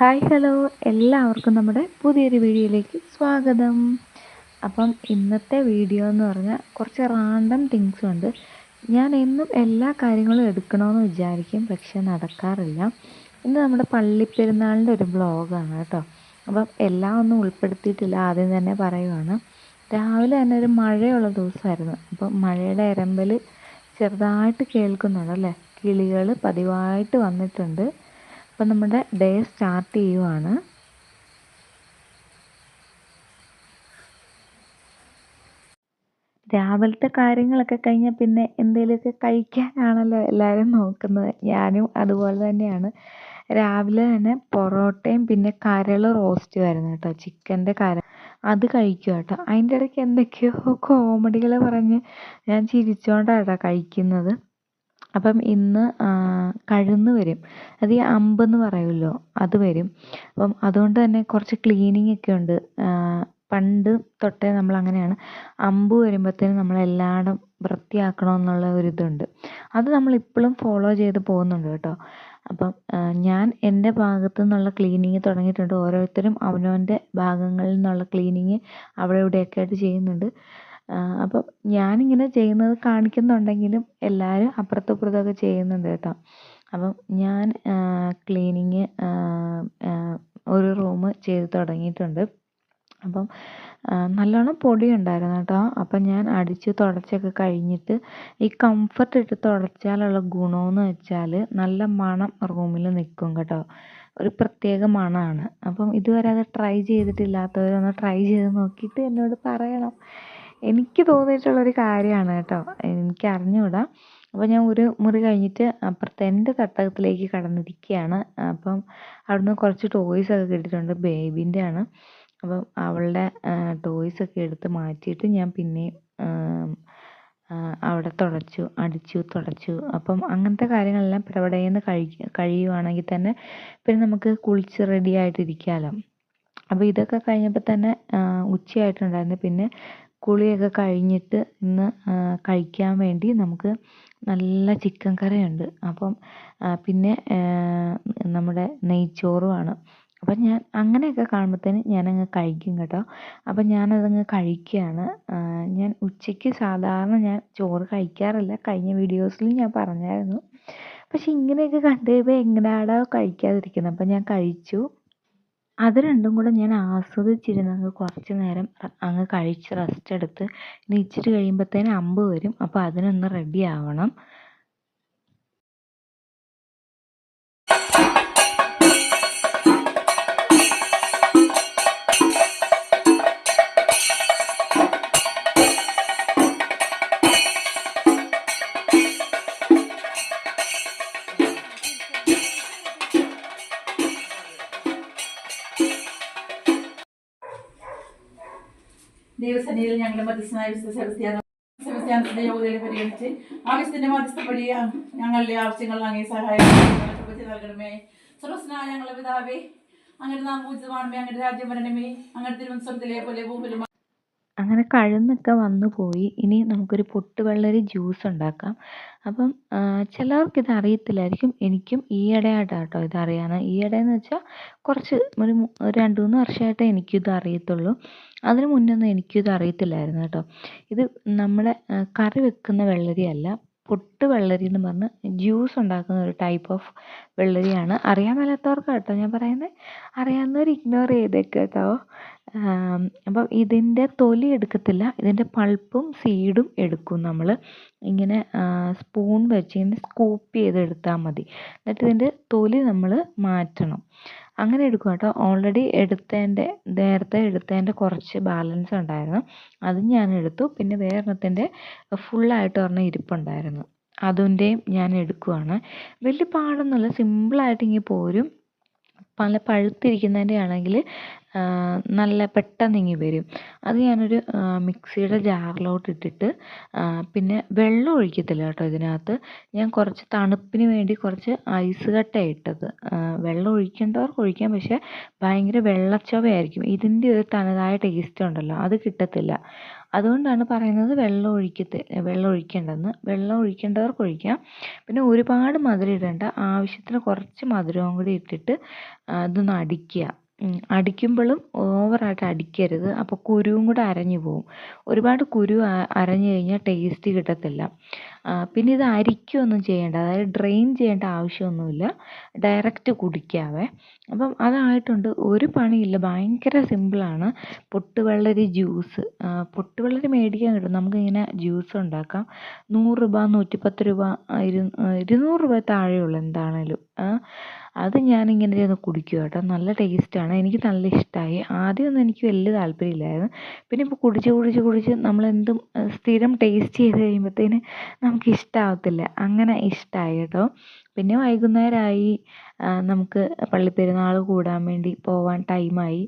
Hi hello എല്ലാവർക്കും നമ്മുടെ പുതിയൊരു വീഡിയോയിലേക്ക് സ്വാഗതം. അപ്പം ഇന്നത്തെ വീഡിയോ എന്ന് പറഞ്ഞാൽ കുറച്ച് റാൻഡം തിങ്സും ഉണ്ട്. ഞാൻ എന്നും എല്ലാ കാര്യങ്ങളും എടുക്കണമെന്ന് വിചാരിക്കും പക്ഷേ നടക്കാറില്ല. ഇന്ന് നമ്മുടെ പള്ളിപ്പെരുന്നാളിന്റെ ഒരു ബ്ലോഗാണ് കേട്ടോ. അപ്പം എല്ലാം ഒന്നും ഉൾപ്പെടുത്തിയിട്ടില്ല ആദ്യം തന്നെ പറയുവാണ്. രാവിലെ തന്നെ ഒരു മഴയുള്ള ദിവസമായിരുന്നു. അപ്പം മഴയുടെ ഇരമ്പൽ ചെറുതായിട്ട് കേൾക്കുന്നുണ്ടല്ലേ കിളികൾ പതിവായിട്ട് വന്നിട്ടുണ്ട്. അപ്പം നമ്മുടെ ഡേ സ്റ്റാർട്ട് ചെയ്യുവാണ്. രാവിലത്തെ കാര്യങ്ങളൊക്കെ കഴിഞ്ഞാൽ പിന്നെ എന്തെങ്കിലുമൊക്കെ കഴിക്കാനാണല്ലോ എല്ലാവരും നോക്കുന്നത്. ഞാനും അതുപോലെ തന്നെയാണ്. രാവിലെ തന്നെ പൊറോട്ടയും പിന്നെ കരൾ റോസ്റ്റ് ആയിരുന്നു കേട്ടോ. ചിക്കന്റെ കര അത് കഴിക്കുക കേട്ടോ. അതിന്റെ ഇടയ്ക്ക് എന്തൊക്കെയോ കോമഡികൾ പറഞ്ഞ് ഞാൻ ചിരിച്ചുകൊണ്ടാണ് കേട്ടോ കഴിക്കുന്നത്. അപ്പം ഇന്ന് കഴുന്ന് വരും. അത് ഈ അമ്പെന്ന് പറയുമല്ലോ അത് വരും. അപ്പം അതുകൊണ്ട് തന്നെ കുറച്ച് ക്ലീനിങ് ഒക്കെ ഉണ്ട്. പണ്ട് തൊട്ടേ നമ്മൾ അങ്ങനെയാണ് അമ്പ് വരുമ്പോഴത്തേനും നമ്മൾ എല്ലായിടും വൃത്തിയാക്കണം എന്നുള്ള ഒരിതുണ്ട്. അത് നമ്മൾ ഇപ്പോഴും ഫോളോ ചെയ്ത് പോകുന്നുണ്ട് കേട്ടോ. അപ്പം ഞാൻ എന്റെ ഭാഗത്തു നിന്നുള്ള ക്ലീനിങ് തുടങ്ങിയിട്ടുണ്ട്. ഓരോരുത്തരും അവനവന്റെ ഭാഗങ്ങളിൽ നിന്നുള്ള ക്ലീനിങ് അവിടെ ഇവിടെയൊക്കെ ആയിട്ട് ചെയ്യുന്നുണ്ട്. അപ്പം ഞാനിങ്ങനെ ചെയ്യുന്നത് കാണിക്കുന്നുണ്ടെങ്കിലും എല്ലാവരും അപ്പുറത്തും ഇപ്പുറത്തൊക്കെ ചെയ്യുന്നുണ്ട് കേട്ടോ. അപ്പം ഞാൻ ക്ലീനിങ് ഒരു റൂം ചെയ്ത് തുടങ്ങിയിട്ടുണ്ട്. അപ്പം നല്ലോണം പൊടി ഉണ്ടായിരുന്നു കേട്ടോ. അപ്പം ഞാൻ അടിച്ച് തുടച്ചൊക്കെ കഴിഞ്ഞിട്ട് ഈ കംഫർട്ട് ഇട്ട് തുടച്ചാലുള്ള ഗുണമെന്ന് വെച്ചാൽ നല്ല മണം റൂമിൽ നിൽക്കും കേട്ടോ. ഒരു പ്രത്യേക മണമാണ് അപ്പം ഇതുവരെ അത് ട്രൈ ചെയ്തിട്ടില്ലാത്തവരൊന്ന് ട്രൈ ചെയ്ത് നോക്കിയിട്ട് എന്നോട് പറയണം. എനിക്ക് തോന്നിയിട്ടുള്ളൊരു കാര്യമാണ് കേട്ടോ. എനിക്ക് അറിഞ്ഞുകൂടാ അപ്പോൾ ഞാൻ ഒരു മുറി കഴിഞ്ഞിട്ട് അപ്പുറത്തെ എന്റെ തട്ടകത്തിലേക്ക് കടന്നിരിക്കുകയാണ്. അപ്പം അവിടുന്ന് കുറച്ച് ടോയ്സ് ഒക്കെ കിട്ടിയിട്ടുണ്ട് ബേബിന്റെ ആണ് അപ്പം അവളുടെ ടോയ്സ് ഒക്കെ എടുത്ത് മാറ്റിയിട്ട് ഞാൻ പിന്നെ അവിടെ തുടച്ചു അടിച്ചു തുടച്ചു. അപ്പം അങ്ങനത്തെ കാര്യങ്ങളെല്ലാം പിടപെടേന്ന് കഴി കഴിയുവാണെങ്കിൽ തന്നെ പിന്നെ നമുക്ക് കുളിച്ച് റെഡി ആയിട്ടിരിക്കാമല്ലോ അപ്പോൾ ഇതൊക്കെ കഴിഞ്ഞപ്പോൾ തന്നെ ഉച്ചയായിട്ടുണ്ടായിരുന്നു. പിന്നെ കുളിയൊക്കെ കഴിഞ്ഞിട്ട് ഇന്ന് കഴിക്കാൻ വേണ്ടി നമുക്ക് നല്ല ചിക്കൻ കറിയുണ്ട്. അപ്പം പിന്നെ നമ്മുടെ നെയ്ച്ചോറുമാണ്. അപ്പം ഞാൻ അങ്ങനെയൊക്കെ കാണുമ്പോഴത്തേന് ഞാനങ്ങ് കഴിക്കും കേട്ടോ. അപ്പം ഞാനതങ്ങ് കഴിക്കുകയാണ്. ഞാൻ ഉച്ചയ്ക്ക് സാധാരണ ഞാൻ ചോറ് കഴിക്കാറില്ല. കഴിഞ്ഞ വീഡിയോസിൽ ഞാൻ പറഞ്ഞായിരുന്നു. പക്ഷെ ഇങ്ങനെയൊക്കെ കണ്ടു കഴിയുമ്പോൾ എങ്ങനെയാണോ കഴിക്കാതിരിക്കുന്നത് അപ്പം ഞാൻ കഴിച്ചു. അത് രണ്ടും കൂടെ ഞാൻ ആസ്വദിച്ചിരുന്ന്. അങ്ങ് കുറച്ച് നേരം അങ്ങ് കഴിച്ച് റെസ്റ്റ് എടുത്ത് ഇനി ഇച്ചിരി കഴിയുമ്പോഴത്തേന് അമ്പ് വരും. അപ്പോൾ അതിനൊന്ന് റെഡി ആവണം. ദൈവസന്നിധിയിൽ ഞങ്ങളുടെ മധ്യസ്ഥനായ വിശുദ്ധ സെബസ്ത്യാനോ സെബസ്ത്യാനത്തിന്റെ യോഗ്യതയെ പരിഗണിച്ച് ആവശ്യത്തിന്റെ മധ്യസ്ഥപടി ഞങ്ങളുടെ ആവശ്യങ്ങൾ അങ്ങേ സഹായം സർവസ്നായ ഞങ്ങളുടെ പിതാവേ അങ്ങനെ നാം പൂജിതമാണമേ അങ്ങനെ രാജ്യം വരണമേ അങ്ങനെ തിരുവനന്തപുരത്തിലെ പോലെ ഭൂമിയിലും അങ്ങനെ കഴുന്നൊക്കെ വന്നു പോയി. ഇനി നമുക്കൊരു പൊട്ടുവെള്ളരി ജ്യൂസ് ഉണ്ടാക്കാം. അപ്പം ചിലർക്ക് ഇത് അറിയത്തില്ലായിരിക്കും. എനിക്കും ഈയിടെയായിട്ടാണ് കേട്ടോ ഇത് അറിയാൻ ഈയിടെയെന്ന് വെച്ചാൽ കുറച്ച് ഒരു ഒരു രണ്ട് മൂന്ന് വർഷമായിട്ടേ എനിക്കിത് അറിയത്തുള്ളൂ. അതിന് മുന്നൊന്നും എനിക്കിത് അറിയത്തില്ലായിരുന്നു കേട്ടോ. ഇത് നമ്മുടെ കറി വെക്കുന്ന വെള്ളരിയല്ല പൊട്ട് വെള്ളരി എന്ന് പറഞ്ഞ് ജ്യൂസ് ഉണ്ടാക്കുന്ന ഒരു ടൈപ്പ് ഓഫ് വെള്ളരിയാണ്. അറിയാൻ മേലാത്തവർക്ക് കേട്ടോ ഞാൻ പറയുന്നത് അറിയാവുന്നവർ ഇഗ്നോർ ചെയ്തേക്ക് കേട്ടോ. അപ്പം ഇതിന്റെ തൊലി എടുക്കത്തില്ല. ഇതിന്റെ പൾപ്പും സീഡും എടുക്കും നമ്മൾ ഇങ്ങനെ സ്പൂൺ വെച്ച് ഇങ്ങനെ സ്കൂപ്പ് ചെയ്തെടുത്താൽ മതി. എന്നിട്ട് ഇതിന്റെ തൊലി നമ്മൾ മാറ്റണം. അങ്ങനെ എടുക്കും കേട്ടോ. ഓൾറെഡി എടുത്തതിന്റെ നേരത്തെ എടുത്തതിന്റെ കുറച്ച് ബാലൻസ് ഉണ്ടായിരുന്നു. അത് ഞാൻ എടുത്തു. പിന്നെ വേറെണ്ണത്തിന്റെ ഫുള്ളായിട്ട് ഒരെണ്ണം ഇരിപ്പുണ്ടായിരുന്നു. അതിന്റെയും ഞാൻ എടുക്കുവാണ്. വലിയ പാടൊന്നുമില്ല. സിമ്പിളായിട്ട് ഇങ്ങനെ പോരും. പല പഴുത്തിരിക്കുന്നതിന്റെ ആണെങ്കിൽ നല്ല പെട്ടെന്ന് ഇങ്ങി വരും. അത് ഞാനൊരു മിക്സിയുടെ ജാറിലോട്ട് ഇട്ടിട്ട് പിന്നെ വെള്ളം ഒഴിക്കത്തില്ല കേട്ടോ ഇതിനകത്ത്. ഞാൻ കുറച്ച് തണുപ്പിന് വേണ്ടി കുറച്ച് ഐസ് കട്ടയാണ് ഇട്ടത്. വെള്ളം ഒഴിക്കേണ്ടവർക്ക് ഒഴിക്കാം പക്ഷേ ഭയങ്കര വെള്ളച്ചവയായിരിക്കും. ഇതിന്റെ ഒരു തനതായ ടേസ്റ്റ് ഉണ്ടല്ലോ അത് കിട്ടത്തില്ല. അതുകൊണ്ടാണ് പറയുന്നത് വെള്ളം ഒഴിക്കത്തെ വെള്ളം ഒഴിക്കേണ്ടെന്ന്. വെള്ളം ഒഴിക്കേണ്ടവർക്ക് ഒഴിക്കാം. പിന്നെ ഒരുപാട് മധുരം ഇടേണ്ട ആവശ്യത്തിന് കുറച്ച് മധുരവും കൂടി ഇട്ടിട്ട് അതൊന്ന് അടിക്കുക. അടിക്കുമ്പോഴും ഓവറായിട്ട് അടിക്കരുത്. അപ്പോൾ കുരുവും കൂടെ അരഞ്ഞു പോവും. ഒരുപാട് കുരു അരഞ്ഞു കഴിഞ്ഞാൽ ടേസ്റ്റ് കിട്ടത്തില്ല. പിന്നെ ഇത് അരിക്കുകയൊന്നും ചെയ്യേണ്ട അതായത് ഡ്രെയിൻ ചെയ്യേണ്ട ആവശ്യമൊന്നുമില്ല. ഡയറക്റ്റ് കുടിക്കാവേ. അപ്പം അതായിട്ടുണ്ട്. ഒരു പണിയില്ല. ഭയങ്കര സിമ്പിളാണ് പൊട്ടുവെള്ളരി ജ്യൂസ് പൊട്ടുവെള്ളരി മേടിക്കാൻ കിട്ടും. നമുക്കിങ്ങനെ ജ്യൂസ് ഉണ്ടാക്കാം. നൂറ് രൂപ നൂറ്റിപ്പത്ത് രൂപ ഇരു ഇരുന്നൂറ് രൂപ താഴെയുള്ളൂ എന്താണേലും. അത് ഞാനിങ്ങനെ ഇരുന്ന് കുടിക്കും കേട്ടോ. നല്ല ടേസ്റ്റാണ് എനിക്ക് നല്ല ഇഷ്ടമായി ആദ്യമൊന്നും എനിക്ക് വലിയ താല്പര്യമില്ലായിരുന്നു. പിന്നെ ഇപ്പോൾ കുടിച്ച് കുടിച്ച് കുടിച്ച് നമ്മളെന്തും സ്ഥിരം ടേസ്റ്റ് ചെയ്ത് കഴിയുമ്പോഴത്തേന് നമുക്ക് ഇഷ്ടമാവത്തില്ല അങ്ങനെ ഇഷ്ടമായി കേട്ടോ. പിന്നെ വൈകുന്നേരമായി നമുക്ക് പള്ളിപ്പെരുന്നാൾ കൂടാൻ വേണ്ടി പോവാൻ ടൈമായി.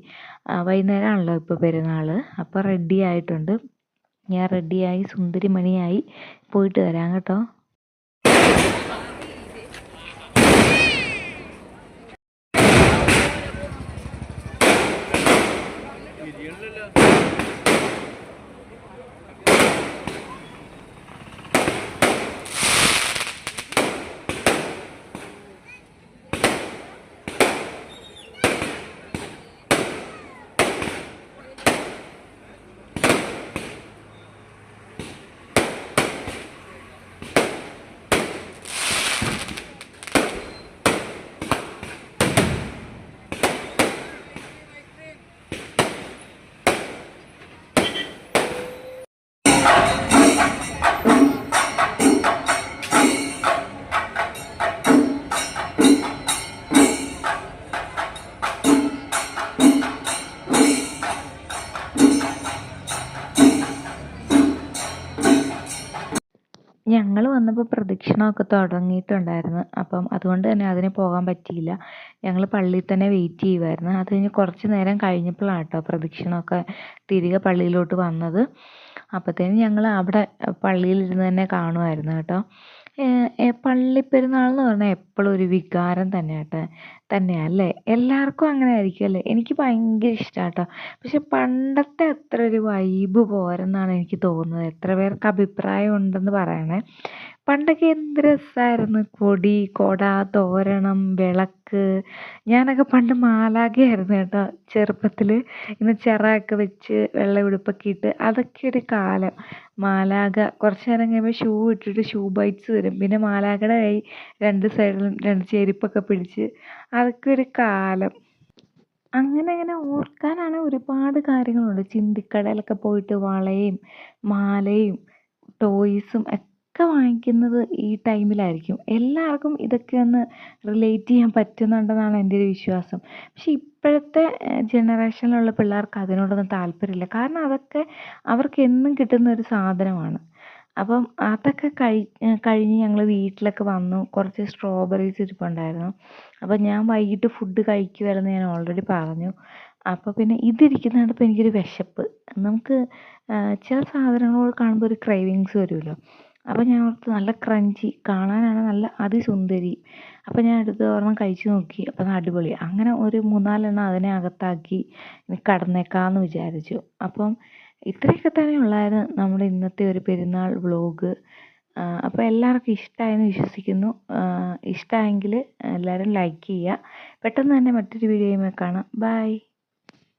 വൈകുന്നേരമാണല്ലോ ഇപ്പോൾ പെരുന്നാൾ. അപ്പോൾ റെഡി ആയിട്ടുണ്ട്. ഞാൻ റെഡിയായി സുന്ദരിമണിയായി പോയിട്ട് വരാം കേട്ടോ. Diğerine lazım. ഞങ്ങൾ വന്നപ്പോൾ പ്രദക്ഷിണമൊക്കെ തുടങ്ങിയിട്ടുണ്ടായിരുന്നു. അപ്പം അതുകൊണ്ട് തന്നെ അതിന് പോകാൻ പറ്റിയില്ല. ഞങ്ങൾ പള്ളിയിൽ തന്നെ വെയിറ്റ് ചെയ്യുമായിരുന്നു അത് കഴിഞ്ഞ് കുറച്ച് നേരം കഴിഞ്ഞപ്പോഴാണ് കേട്ടോ പ്രദക്ഷിണമൊക്കെ തിരികെ പള്ളിയിലോട്ട് വന്നത്. അപ്പോഴത്തേനും ഞങ്ങൾ അവിടെ പള്ളിയിലിരുന്ന് തന്നെ കാണുമായിരുന്നു കേട്ടോ. പള്ളിപ്പെരുന്നാൾ എന്ന് പറഞ്ഞാൽ എപ്പോഴും ഒരു വികാരം തന്നെ കേട്ടോ തന്നെയാണ് അല്ലേ എല്ലാവർക്കും അങ്ങനെ ആയിരിക്കും അല്ലേ എനിക്ക് ഭയങ്കര ഇഷ്ടാട്ടോ. പക്ഷെ പണ്ടത്തെ അത്ര ഒരു വൈബ് പോരെന്നാണ് എനിക്ക് തോന്നുന്നത്. എത്ര പേർക്ക് അഭിപ്രായം ഉണ്ടെന്ന് പറയണേ. പണ്ടൊക്കെ എന്ത് രസമായിരുന്നു കൊടി കൊട തോരണം വിളക്ക്. ഞാനൊക്കെ പണ്ട് മാലാഖയായിരുന്നു കേട്ടോ ചെറുപ്പത്തിൽ ഇങ്ങനെ ചിറകൊക്കെ വെച്ച് വെള്ള ഉടുപ്പൊക്കെ ഇട്ട് അതൊക്കെ ഒരു കാലം. മാലാഖ കുറച്ച് നേരം കഴിയുമ്പോൾ ഷൂ ഇട്ടിട്ട് ഷൂ ബൈറ്റ്സ് വരും. പിന്നെ മാലാഖയുടെ കൈ രണ്ട് സൈഡിലും രണ്ട് ചെരുപ്പൊക്കെ പിടിച്ച് അതൊക്കെ ഒരു കാലം. അങ്ങനെ അങ്ങനെ ഓർക്കാനാണ് ഒരുപാട് കാര്യങ്ങളുണ്ട്. ചിന്തിക്കടയിലൊക്കെ പോയിട്ട് വളയും മാലയും ടോയ്സും ഒക്കെ വാങ്ങിക്കുന്നത് ഈ ടൈമിലായിരിക്കും. എല്ലാവർക്കും ഇതൊക്കെ ഒന്ന് റിലേറ്റ് ചെയ്യാൻ പറ്റുന്നുണ്ടെന്നാണ് എന്റെ ഒരു വിശ്വാസം. പക്ഷെ ഇപ്പോഴത്തെ ജനറേഷനിലുള്ള പിള്ളേർക്ക് അതിനോടൊന്നും താല്പര്യമില്ല. കാരണം അതൊക്കെ അവർക്ക് എന്നും കിട്ടുന്ന ഒരു സാധനമാണ്. അപ്പം അതൊക്കെ കഴി കഴിഞ്ഞ് ഞങ്ങൾ വീട്ടിലൊക്കെ വന്നു. കുറച്ച് സ്ട്രോബെറീസ് ഇരിപ്പുണ്ടായിരുന്നു. അപ്പം ഞാൻ വൈകിട്ട് ഫുഡ് കഴിക്കുമായിരുന്നു ഞാൻ ഓൾറെഡി പറഞ്ഞു. അപ്പോൾ പിന്നെ ഇതിരിക്കുന്ന കണ്ടപ്പോൾ എനിക്കൊരു വിശപ്പ്. നമുക്ക് ചില സാധനങ്ങളോട് കാണുമ്പോൾ ഒരു ക്രൈവിങ്സ് വരുമല്ലോ. അപ്പോൾ ഞാൻ ഓർത്ത് നല്ല ക്രഞ്ചി കാണാനാണ് നല്ല അതിസുന്ദരി. അപ്പോൾ ഞാൻ എടുത്ത് ഒരെണ്ണം കഴിച്ചു നോക്കി. അപ്പോൾ അടിപൊളി. അങ്ങനെ ഒരു മൂന്നാലെണ്ണം അതിനെ അകത്താക്കി കടന്നേക്കാമെന്ന് വിചാരിച്ചു. അപ്പം ഇത്രയൊക്കെ തന്നെ ഉള്ളായിരുന്നു നമ്മുടെ ഇന്നത്തെ ഒരു പെരുന്നാൾ വ്ളോഗ് അപ്പോൾ എല്ലാവർക്കും ഇഷ്ടമായെന്ന് വിശ്വസിക്കുന്നു. ഇഷ്ടമായെങ്കിൽ എല്ലാവരും ലൈക്ക് ചെയ്യുക. പെട്ടെന്ന് തന്നെ മറ്റൊരു വീഡിയോയുമായി കാണാം. ബൈ